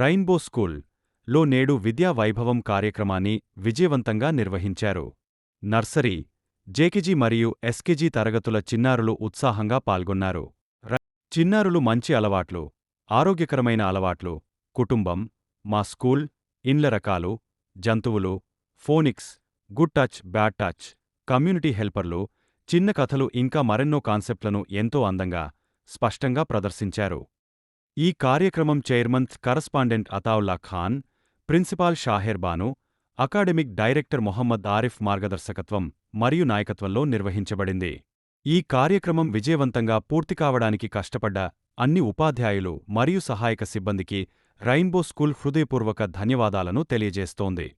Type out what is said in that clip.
Rainbow స్కూల్లో నేడు విద్యా వైభవం కార్యక్రమాన్ని విజయవంతంగా నిర్వహించారు. నర్సరీ జేకేజీ మరియు ఎస్కేజీ తరగతుల చిన్నారులు ఉత్సాహంగా పాల్గొన్నారు. చిన్నారులు మంచి అలవాట్లు ఆరోగ్యకరమైన అలవాట్లు కుటుంబం మా స్కూల్ ఇండ్ల రకాలు జంతువులు phonics good touch bad touch community హెల్పర్లు చిన్న కథలు ఇంకా మరెన్నో కాన్సెప్ట్లను ఎంతో అందంగా స్పష్టంగా ప్రదర్శించారు. ఈ కార్యక్రమం chairman correspondent Ataulla Khan principal Shaher Banu academic director Mohammed Arif మార్గదర్శకత్వం మరియు నాయకత్వంలో నిర్వహించబడింది. ఈ కార్యక్రమం విజయవంతంగా పూర్తి కావడానికి కష్టపడ్డ అన్ని ఉపాధ్యాయులు మరియు సహాయక సిబ్బందికి రైన్బో స్కూల్ హృదయపూర్వక ధన్యవాదాలను తెలియజేస్తోంది.